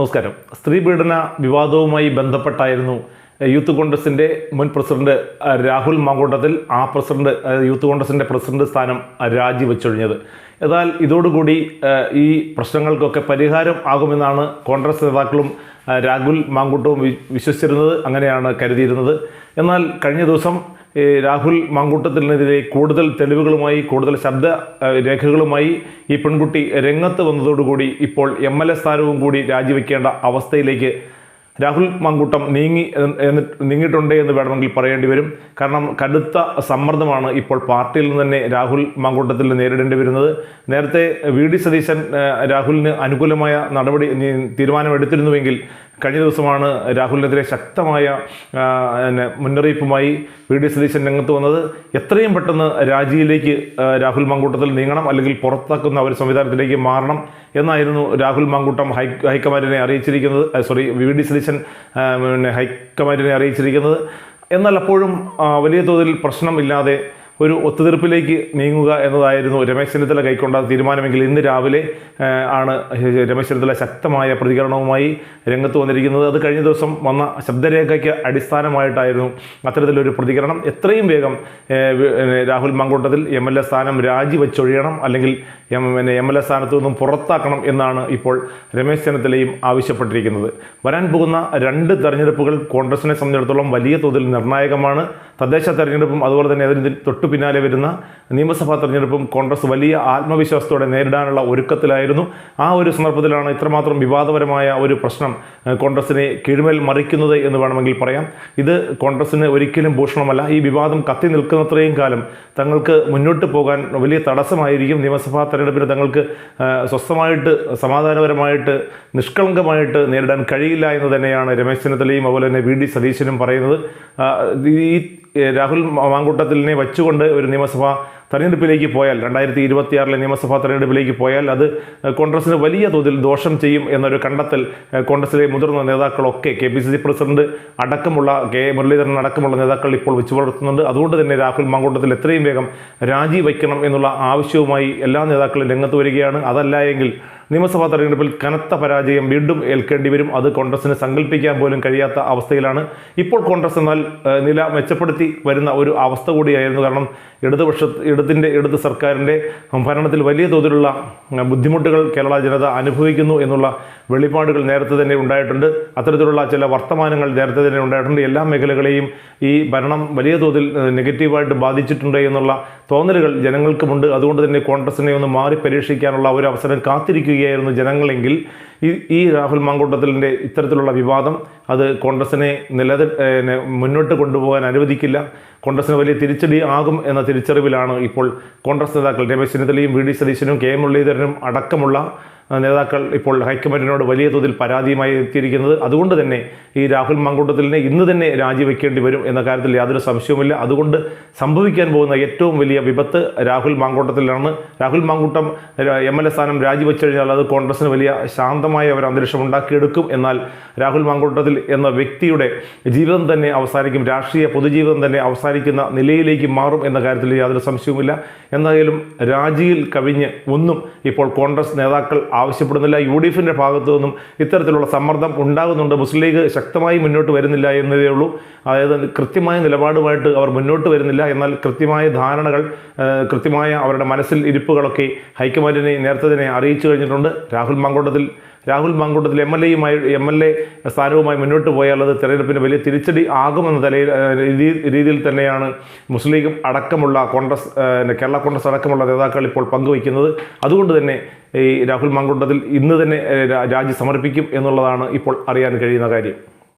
നമസ്കാരം. സ്ത്രീ പീഡന വിവാദവുമായി ബന്ധപ്പെട്ടായിരുന്നു യൂത്ത് കോൺഗ്രസിന്റെ മുൻ പ്രസിഡന്റ് രാഹുൽ മാങ്കൂട്ടത്തിൽ ആ പ്രസിഡന്റ് യൂത്ത് കോൺഗ്രസിന്റെ പ്രസിഡന്റ് സ്ഥാനം രാജിവെച്ചൊഴിഞ്ഞത്. എന്നാൽ ഇതോടുകൂടി ഈ പ്രശ്നങ്ങൾക്കൊക്കെ പരിഹാരം ആകുമെന്നാണ് കോൺഗ്രസ് നേതാക്കളും രാഹുൽ മാങ്കൂട്ടവും വിശ്വസിച്ചിരുന്നത് അങ്ങനെയാണ് കരുതിയിരുന്നത്. എന്നാൽ കഴിഞ്ഞ ദിവസം രാഹുൽ മങ്കൂട്ടത്തിനെതിരെ കൂടുതൽ തെളിവുകളുമായി കൂടുതൽ ശബ്ദ രേഖകളുമായി ഈ പെൺകുട്ടി രംഗത്ത് വന്നതോടുകൂടി ഇപ്പോൾ എം എൽ എ സ്ഥാനവും കൂടി രാജിവെക്കേണ്ട അവസ്ഥയിലേക്ക് രാഹുൽ മാങ്കൂട്ടം നീങ്ങി നീങ്ങിയിട്ടുണ്ട് എന്ന് വേണമെങ്കിൽ പറയേണ്ടി വരും. കാരണം കടുത്ത സമ്മർദ്ദമാണ് ഇപ്പോൾ പാർട്ടിയിൽ നിന്ന് തന്നെ രാഹുൽ മങ്കൂട്ടത്തിൽ നേരിടേണ്ടി വരുന്നത്. നേരത്തെ വി ഡി സതീശൻ രാഹുലിന് അനുകൂലമായ നടപടി തീരുമാനമെടുത്തിരുന്നുവെങ്കിൽ കഴിഞ്ഞ ദിവസമാണ് രാഹുലിനെതിരെ ശക്തമായ പിന്നെ മുന്നറിയിപ്പുമായി വി ഡി സതീശൻ രംഗത്ത് വന്നത്. എത്രയും പെട്ടെന്ന് രാജിയിലേക്ക് രാഹുൽ മാങ്കൂട്ടത്തിൽ നീങ്ങണം അല്ലെങ്കിൽ പുറത്താക്കുന്ന ഒരു സംവിധാനത്തിലേക്ക് മാറണം എന്നായിരുന്നു രാഹുൽ മാങ്കൂട്ടം ഹൈ ഹൈക്കമാൻഡിനെ അറിയിച്ചിരിക്കുന്നത്. സോറി വി ഡി സതീശൻ പിന്നെ ഹൈക്കമാൻഡിനെ അറിയിച്ചിരിക്കുന്നത്. എന്നാൽ അപ്പോഴും വലിയ തോതിൽ പ്രശ്നമില്ലാതെ ഒരു ഒത്തുതീർപ്പിലേക്ക് നീങ്ങുക എന്നതായിരുന്നു രമേശ് ചെന്നിത്തല കൈക്കൊണ്ട തീരുമാനമെങ്കിൽ ഇന്ന് രാവിലെ ആണ് രമേശ് ചെന്നിത്തല ശക്തമായ പ്രതികരണവുമായി രംഗത്ത് വന്നിരിക്കുന്നത്. അത് കഴിഞ്ഞ ദിവസം വന്ന ശബ്ദരേഖയ്ക്ക് അടിസ്ഥാനമായിട്ടായിരുന്നു അത്തരത്തിലൊരു പ്രതികരണം. എത്രയും വേഗം Rahul Mamkootathil M L A സ്ഥാനം രാജിവെച്ചൊഴിയണം അല്ലെങ്കിൽ എം പിന്നെ എം എൽ എ സ്ഥാനത്തു നിന്നും പുറത്താക്കണം എന്നാണ് ഇപ്പോൾ രമേശ് ചെന്നിത്തലയും ആവശ്യപ്പെട്ടിരിക്കുന്നത്. വരാൻ പോകുന്ന രണ്ട് തെരഞ്ഞെടുപ്പുകൾ കോൺഗ്രസിനെ സംബന്ധിച്ചിടത്തോളം വലിയ തോതിൽ നിർണായകമാണ്. തദ്ദേശ തെരഞ്ഞെടുപ്പും അതുപോലെ തന്നെ അതിന് തൊട്ടു പിന്നാലെ വരുന്ന നിയമസഭാ തെരഞ്ഞെടുപ്പും കോൺഗ്രസ് വലിയ ആത്മവിശ്വാസത്തോടെ നേരിടാനുള്ള ഒരുക്കത്തിലായിരുന്നു. ആ ഒരു സന്ദർഭത്തിലാണ് ഇത്രമാത്രം വിവാദപരമായ ഒരു പ്രശ്നം കോൺഗ്രസിനെ കീഴ്മേൽ മറിക്കുന്നത് എന്ന് വേണമെങ്കിൽ പറയാം. ഇത് കോൺഗ്രസിന് ഒരിക്കലും ഭൂഷണമല്ല. ഈ വിവാദം കത്തി നിൽക്കുന്നത്രയും കാലം തങ്ങൾക്ക് മുന്നോട്ട് പോകാൻ വലിയ തടസ്സമായിരിക്കും. നിയമസഭാ തെരഞ്ഞെടുപ്പിന് തങ്ങൾക്ക് സ്വസ്ഥമായിട്ട് സമാധാനപരമായിട്ട് നിഷ്കളങ്കമായിട്ട് നേരിടാൻ കഴിയില്ല എന്ന് തന്നെയാണ് രമേശ് ചെന്നിത്തലയും അതുപോലെ തന്നെ വി ഡി സതീശനും പറയുന്നത്. ഈ രാഹുൽ മാങ്കൂട്ടത്തിലിനെ വച്ചുകൊണ്ട് ഒരു നിയമസഭാ തെരഞ്ഞെടുപ്പിലേക്ക് പോയാൽ രണ്ടായിരത്തി ഇരുപത്തിയാറിലെ നിയമസഭാ തെരഞ്ഞെടുപ്പിലേക്ക് പോയാൽ അത് കോൺഗ്രസിന് വലിയ തോതിൽ ദോഷം ചെയ്യും എന്നൊരു കണ്ടെത്തൽ കോൺഗ്രസിലെ മുതിർന്ന നേതാക്കളൊക്കെ K P C C president അടക്കമുള്ള കെ മുരളീധരൻ അടക്കമുള്ള നേതാക്കൾ ഇപ്പോൾ വെച്ചു പുലർത്തുന്നുണ്ട് അതുകൊണ്ട് തന്നെ രാഹുൽ മാങ്കൂട്ടത്തിൽ എത്രയും വേഗം രാജിവയ്ക്കണം എന്നുള്ള ആവശ്യവുമായി എല്ലാ നേതാക്കളും രംഗത്ത് വരികയാണ്. അതല്ല എങ്കിൽ നിയമസഭാ തെരഞ്ഞെടുപ്പിൽ കനത്ത പരാജയം വീണ്ടും ഏൽക്കേണ്ടി വരും. അത് കോൺഗ്രസിന് സങ്കല്പിക്കാൻ പോലും കഴിയാത്ത അവസ്ഥയിലാണ്. ഇപ്പോൾ കോൺഗ്രസ് എന്നാൽ നില മെച്ചപ്പെടുത്തി വരുന്ന ഒരു അവസ്ഥ കൂടിയായിരുന്നു. കാരണം ഇടതുപക്ഷ ഇടതിന്റെ ഇടത് സർക്കാരിന്റെ ഭരണത്തിൽ വലിയ തോതിലുള്ള ബുദ്ധിമുട്ടുകൾ കേരള ജനത അനുഭവിക്കുന്നു എന്നുള്ള വെളിപ്പാടുകൾ നേരത്തെ തന്നെ ഉണ്ടായിട്ടുണ്ട്. അത്തരത്തിലുള്ള ചില വർത്തമാനങ്ങൾ നേരത്തെ തന്നെ ഉണ്ടായിട്ടുണ്ട്. എല്ലാ മേഖലകളെയും ഈ ഭരണം വലിയ തോതിൽ നെഗറ്റീവായിട്ട് ബാധിച്ചിട്ടുണ്ട് എന്നുള്ള തോന്നലുകൾ ജനങ്ങൾക്കുമുണ്ട്. അതുകൊണ്ട് തന്നെ കോൺഗ്രസിനെ ഒന്ന് മാറി പരീക്ഷിക്കാനുള്ള ഒരു അവസരം കാത്തിരിക്കുകയായിരുന്നു ജനങ്ങളെങ്കിൽ ഈ ഈ രാഹുൽ മാങ്കൂട്ടത്തിലിന്റെ ഇത്തരത്തിലുള്ള വിവാദം അത് കോൺഗ്രസിനെ നില മുന്നോട്ട് കൊണ്ടുപോകാൻ അനുവദിക്കില്ല. കോൺഗ്രസിന് വലിയ തിരിച്ചടി ആകും എന്ന തിരിച്ചറിവിലാണ് ഇപ്പോൾ കോൺഗ്രസ് നേതാക്കൾ രമേശ് ചെന്നിത്തലയും വി ഡി സതീശനും കെ എം മുരളീധരനും അടക്കമുള്ള നേതാക്കൾ ഇപ്പോൾ ഹൈക്കമാൻഡിനോട് വലിയ തോതിൽ പരാതിയുമായി എത്തിയിരിക്കുന്നത് അതുകൊണ്ട് തന്നെ ഈ രാഹുൽ മങ്കൂട്ടത്തിലിനെ ഇന്ന് തന്നെ രാജിവെക്കേണ്ടി വരും എന്ന കാര്യത്തിൽ യാതൊരു സംശയവുമില്ല. അതുകൊണ്ട് സംഭവിക്കാൻ പോകുന്ന ഏറ്റവും വലിയ വിപത്ത് Rahul മാങ്കൂട്ടത്തിലാണ്. Rahul Mankoottam M L A സ്ഥാനം രാജിവെച്ചു കഴിഞ്ഞാൽ അത് കോൺഗ്രസിന് വലിയ ശാന്തമായ ഒരു അന്തരീക്ഷം ഉണ്ടാക്കിയെടുക്കും. എന്നാൽ രാഹുൽ മാങ്കൂട്ടത്തിൽ എന്ന വ്യക്തിയുടെ ജീവിതം തന്നെ അവസാനിക്കും. രാഷ്ട്രീയ പൊതുജീവിതം തന്നെ അവസാനിക്കുന്ന നിലയിലേക്ക് മാറും എന്ന കാര്യത്തിൽ യാതൊരു സംശയവുമില്ല. എന്തായാലും രാജിയിൽ കവിഞ്ഞ് ഒന്നും ഇപ്പോൾ കോൺഗ്രസ് നേതാക്കൾ ആവശ്യപ്പെടുന്നില്ല. യു ഡി എഫിന്റെ ഭാഗത്തു നിന്നും ഇത്തരത്തിലുള്ള സമ്മർദ്ദം ഉണ്ടാകുന്നുണ്ട്. മുസ്ലിം ലീഗ് ശക്തമായി മുന്നോട്ട് വരുന്നില്ല എന്നതേ ഉള്ളൂ. അതായത് കൃത്യമായ നിലപാടുമായിട്ട് അവർ മുന്നോട്ട് വരുന്നില്ല. എന്നാൽ കൃത്യമായ ധാരണകൾ കൃത്യമായ അവരുടെ മനസ്സിൽ ഇരിപ്പുകളൊക്കെ ഹൈക്കമാൻഡിനെ നേരത്തെ തന്നെ അറിയിച്ചു കഴിഞ്ഞിട്ടുണ്ട്. രാഹുൽ മങ്കോട്ടത്തിൽ രാഹുൽ മാങ്കൂട്ടത്തിൽ എം എൽ എയുമായി എം എൽ എ സ്ഥാനവുമായി മുന്നോട്ട് പോയാൽ അത് തെരഞ്ഞെടുപ്പിന് വലിയ തിരിച്ചടി ആകുമെന്ന തലയിൽ രീതിയിൽ തന്നെയാണ് മുസ്ലിം ലീഗ് അടക്കമുള്ള കോൺഗ്രസ് കേരള കോൺഗ്രസ് അടക്കമുള്ള നേതാക്കൾ ഇപ്പോൾ പങ്കുവയ്ക്കുന്നത്. അതുകൊണ്ട് തന്നെ ഈ രാഹുൽ മാങ്കൂട്ടത്തിൽ ഇന്ന് തന്നെ രാജി സമർപ്പിക്കും എന്നുള്ളതാണ് ഇപ്പോൾ അറിയാൻ കഴിയുന്ന കാര്യം.